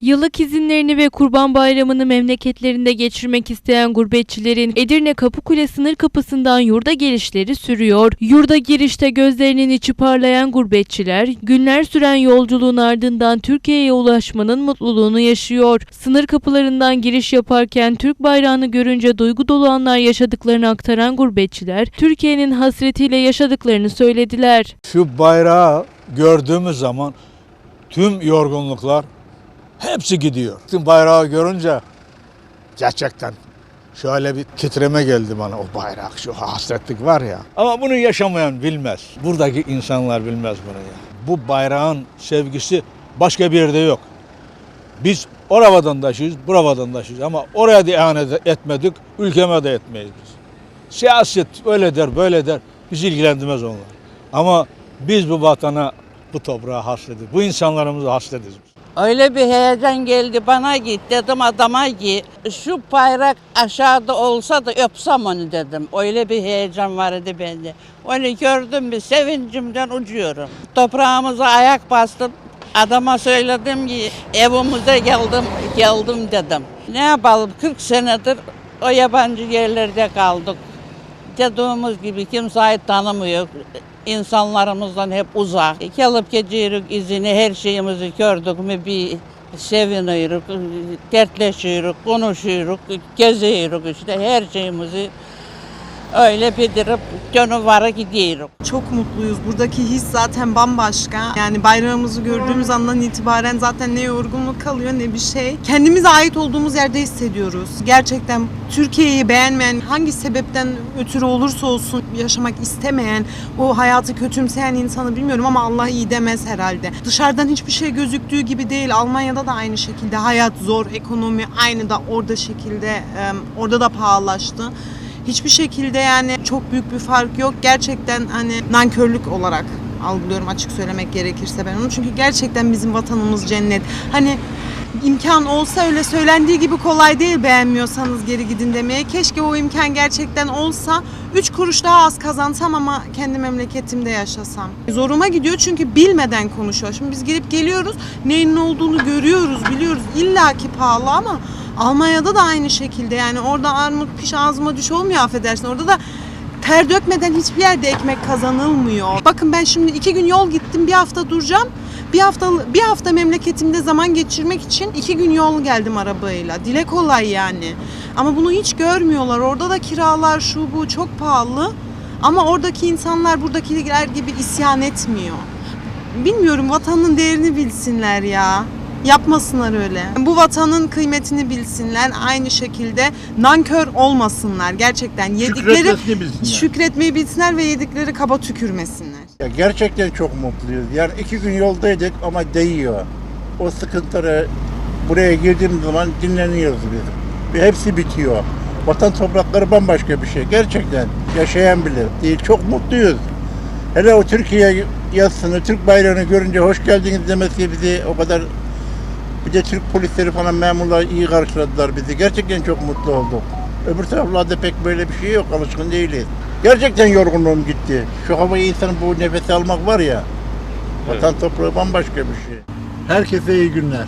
Yıllık izinlerini ve Kurban Bayramı'nı memleketlerinde geçirmek isteyen gurbetçilerin Edirne Kapıkule sınır kapısından yurda gelişleri sürüyor. Yurda girişte gözlerinin içi parlayan gurbetçiler günler süren yolculuğun ardından Türkiye'ye ulaşmanın mutluluğunu yaşıyor. Sınır kapılarından giriş yaparken Türk bayrağını görünce duygu dolu anlar yaşadıklarını aktaran gurbetçiler Türkiye'nin hasretiyle yaşadıklarını söylediler. Şu bayrağı gördüğümüz zaman tüm yorgunluklar hepsi gidiyor. Bayrağı görünce gerçekten şöyle bir titreme geldi bana o bayrak, şu hasretlik var ya. Ama bunu yaşamayan bilmez. Buradaki insanlar bilmez bunu ya. Bu bayrağın sevgisi başka bir yerde yok. Biz oraya vatandaşıyız, bura vatandaşıyız ama oraya da ihanet etmedik, ülkeme de etmeyiz biz. Siyaset öyle der, böyle der. Bizi ilgilendirmez onlar. Ama biz bu vatana, bu toprağa haslediz. Bu insanlarımızı haslediz. Öyle bir heyecan geldi bana git dedim adama ki şu bayrak aşağıda olsa da öpsem onu dedim. Öyle bir heyecan vardı bende. Onu gördüm bir sevincimden uçuyorum. Toprağımıza ayak bastım. Adama söyledim ki evimize geldim, geldim dedim. Ne yapalım 40 senedir o yabancı yerlerde kaldık. Dediğimiz gibi kimseyi tanımıyor. İnsanlarımızdan hep uzak. Gelip geçiyoruz izini, her şeyimizi gördük mü bir seviniyoruz, dertleşiyoruz, konuşuyoruz, geziyoruz işte her şeyimizi öyle bildirip gönül gidiyoruz. Çok mutluyuz. Buradaki his zaten bambaşka. Yani bayrağımızı gördüğümüz andan itibaren zaten ne yorgunluk kalıyor ne bir şey. Kendimize ait olduğumuz yerde hissediyoruz. Gerçekten Türkiye'yi beğenmeyen, hangi sebepten ötürü olursa olsun yaşamak istemeyen, o hayatı kötümseyen insanı bilmiyorum ama Allah iyi demez herhalde. Dışarıdan hiçbir şey gözüktüğü gibi değil. Almanya'da da aynı şekilde hayat zor, ekonomi aynı da orada şekilde, orada da pahalılaştı. Hiçbir şekilde yani çok büyük bir fark yok. Gerçekten hani nankörlük olarak algılıyorum açık söylemek gerekirse ben onu. Çünkü gerçekten bizim vatanımız cennet. Hani imkan olsa öyle söylendiği gibi kolay değil beğenmiyorsanız geri gidin demeye. Keşke o imkan gerçekten olsa 3 kuruş daha az kazansam ama kendi memleketimde yaşasam. Zoruma gidiyor çünkü bilmeden konuşuyor. Şimdi biz gelip geliyoruz neyin ne olduğunu görüyoruz biliyoruz. İlla ki pahalı ama Almanya'da da aynı şekilde yani orada armut piş ağzıma düş olmuyor affedersin. Orada da ter dökmeden hiçbir yerde ekmek kazanılmıyor. Bakın ben şimdi iki gün yol gittim bir hafta duracağım. Bir hafta bir hafta memleketimde zaman geçirmek için iki gün yol geldim arabayla. Dile kolay yani. Ama bunu hiç görmüyorlar. Orada da kiralar şu bu çok pahalı. Ama oradaki insanlar buradakiler gibi isyan etmiyor. Bilmiyorum vatanın değerini bilsinler ya. Yapmasınlar öyle. Bu vatanın kıymetini bilsinler. Aynı şekilde nankör olmasınlar. Gerçekten yedikleri Şükretmesini bilsinler. şükretmeyi bilsinler ve yedikleri kaba tükürmesinler. Ya gerçekten çok mutluyuz. Yani iki gün yoldaydık ama değiyor. O sıkıntıları buraya girdiğimiz zaman dinleniyoruz biz. Ve hepsi bitiyor. Vatan toprakları bambaşka bir şey. Gerçekten yaşayan bilir. Değil. Çok mutluyuz. Hele o Türkiye yazısını, Türk bayrağını görünce hoş geldiniz demesi bizi o kadar bir de Türk polisleri falan memurlar iyi karşıladılar bizi. Gerçekten çok mutlu olduk. Öbür taraflarda pek böyle bir şey yok. Alışkın değiliz. Gerçekten yorgunluğum gitti. Şu havayı insanın bu nefes almak var ya. Vatan toprağı bambaşka bir şey. Herkese iyi günler.